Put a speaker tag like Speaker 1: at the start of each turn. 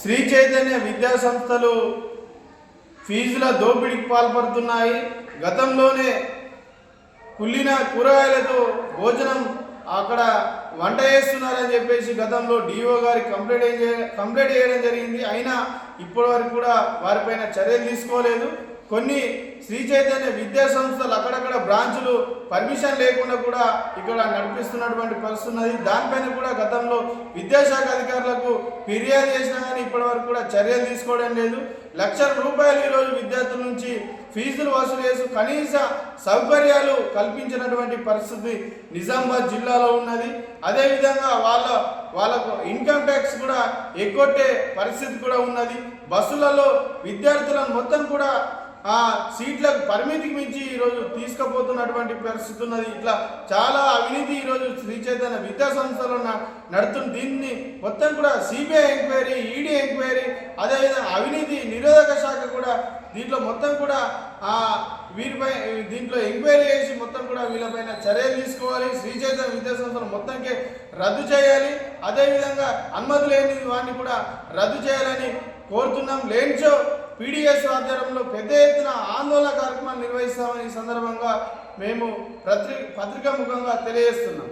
Speaker 1: శ్రీ చైతన్య విద్యా సంస్థలు ఫీజుల దోపిడీకి పాల్పడుతున్నాయి. గతంలోనే కుళ్ళిన కూరగాయలతో భోజనం అక్కడ వంట చేస్తున్నారని చెప్పేసి గతంలో డిఓ గారి కంప్లైంట్ కంప్లైంట్ చేయడం జరిగింది. అయినా ఇప్పటి వరకు కూడా వారిపైన చర్యలు తీసుకోలేదు. కొన్ని శ్రీ చైతన్య విద్యా సంస్థలు అక్కడక్కడ బ్రాంచులు పర్మిషన్ లేకుండా కూడా ఇక్కడ నడిపిస్తున్నటువంటి పరిస్థితి ఉన్నది. దానిపైన కూడా గతంలో విద్యాశాఖ అధికారులకు ఫిర్యాదు చేసినా కానీ ఇప్పటి వరకు కూడా చర్యలు తీసుకోవడం లేదు. లక్షల రూపాయలు ఈరోజు విద్యార్థుల నుంచి ఫీజులు వసూలు చేసి కనీస సౌకర్యాలు కల్పించినటువంటి పరిస్థితి నిజామాబాద్ జిల్లాలో ఉన్నది. అదేవిధంగా వాళ్ళ వాళ్ళకు ఇన్కమ్ ట్యాక్స్ కూడా ఎగ్గొట్టే పరిస్థితి కూడా ఉన్నది. బస్సులలో విద్యార్థులను మొత్తం కూడా ఆ సీట్లకు పరిమితికి మించి ఈరోజు తీసుకుపోతున్నటువంటి పరిస్థితి ఉన్నది. ఇట్లా చాలా అవినీతి ఈరోజు శ్రీ చైతన్య విద్యా సంస్థలో నడుతున్న దీన్ని మొత్తం కూడా సిబిఐ ఎంక్వైరీ ఈడీ ఎంక్వైరీ అదేవిధంగా అవినీతి నిరోధక శాఖ కూడా దీంట్లో మొత్తం కూడా వీరిపై దీంట్లో ఎంక్వైరీ చేసి మొత్తం కూడా వీళ్ళపైన చర్యలు తీసుకోవాలి. శ్రీచైతన్య విద్యా సంస్థలు మొత్తంకే రద్దు చేయాలి. అదేవిధంగా అనుమతి లేని వాడిని కూడా రద్దు చేయాలని కోరుతున్నాం. లేనిచో పీడిఎస్ ఆధ్వర్యంలో పెద్ద ఎత్తున ఆందోళన కార్యక్రమాలు నిర్వహిస్తామని సందర్భంగా మేము పత్రిక పత్రికా ముఖంగా తెలియజేస్తున్నాం.